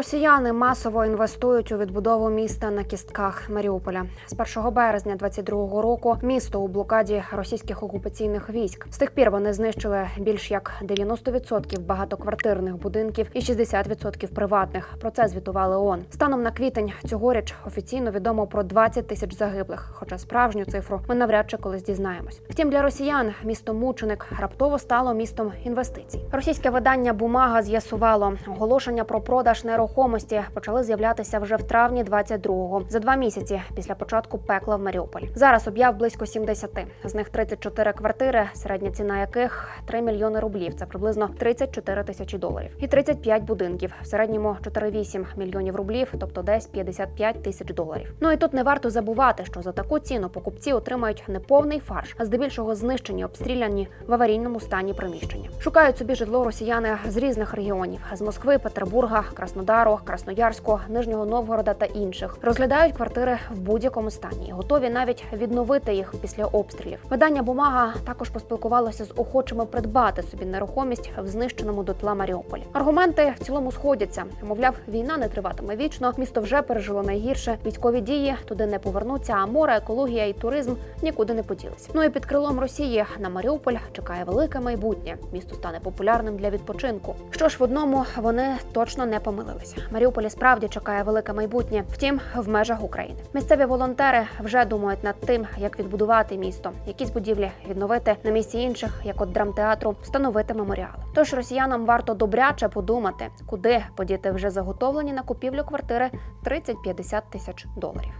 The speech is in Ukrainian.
росіяни масово інвестують у відбудову міста на кістках Маріуполя. З 1 березня 22-го року місто у блокаді російських окупаційних військ. З тих пір вони знищили більш як 90% багатоквартирних будинків і 60% приватних. Про це звітували ООН. Станом на квітень цьогоріч офіційно відомо про 20 тисяч загиблих. Хоча справжню цифру ми навряд чи колись дізнаємось. Втім, для росіян місто мученик раптово стало містом інвестицій. Російське видання Бумага з'ясувало оголошення про продаж нерухомості почали з'являтися вже в травні 22-го, за два місяці після початку пекла в Маріуполі. Зараз об'яв близько 70. З них 34 квартири, середня ціна яких 3 мільйони рублів. Це приблизно 34 тисячі доларів. І 35 будинків, в середньому 4,8 мільйонів рублів, тобто десь 55 тисяч доларів. Ну і тут не варто забувати, що за таку ціну покупці отримають не повний фарш, а здебільшого знищені, обстріляні в аварійному стані приміщення. Шукають собі житло росіяни з різних регіонів: з Москви, Петербурга, Краснодару, Красноярську, Нижнього Новгорода та інших. Розглядають квартири в будь-якому стані, і готові навіть відновити їх після обстрілів. Видання бумага також поспілкувалося з охочими придбати собі нерухомість в знищеному дотла Маріуполі. Аргументи в цілому сходяться. Мовляв, війна не триватиме вічно. Місто вже пережило найгірше. Військові дії туди не повернуться. А море, екологія і туризм нікуди не поділися. Ну і під крилом Росії на Маріуполь чекає велике майбутнє. Місто стане популярним для відпочинку. Що ж в одному вони точно не помилилися. Маріуполі справді чекає велике майбутнє, втім в межах України. Місцеві волонтери вже думають над тим, як відбудувати місто, якісь будівлі відновити на місці інших, як от драмтеатру, встановити меморіали. Тож росіянам варто добряче подумати, куди подіти вже заготовлені на купівлю квартири 30-50 тисяч доларів.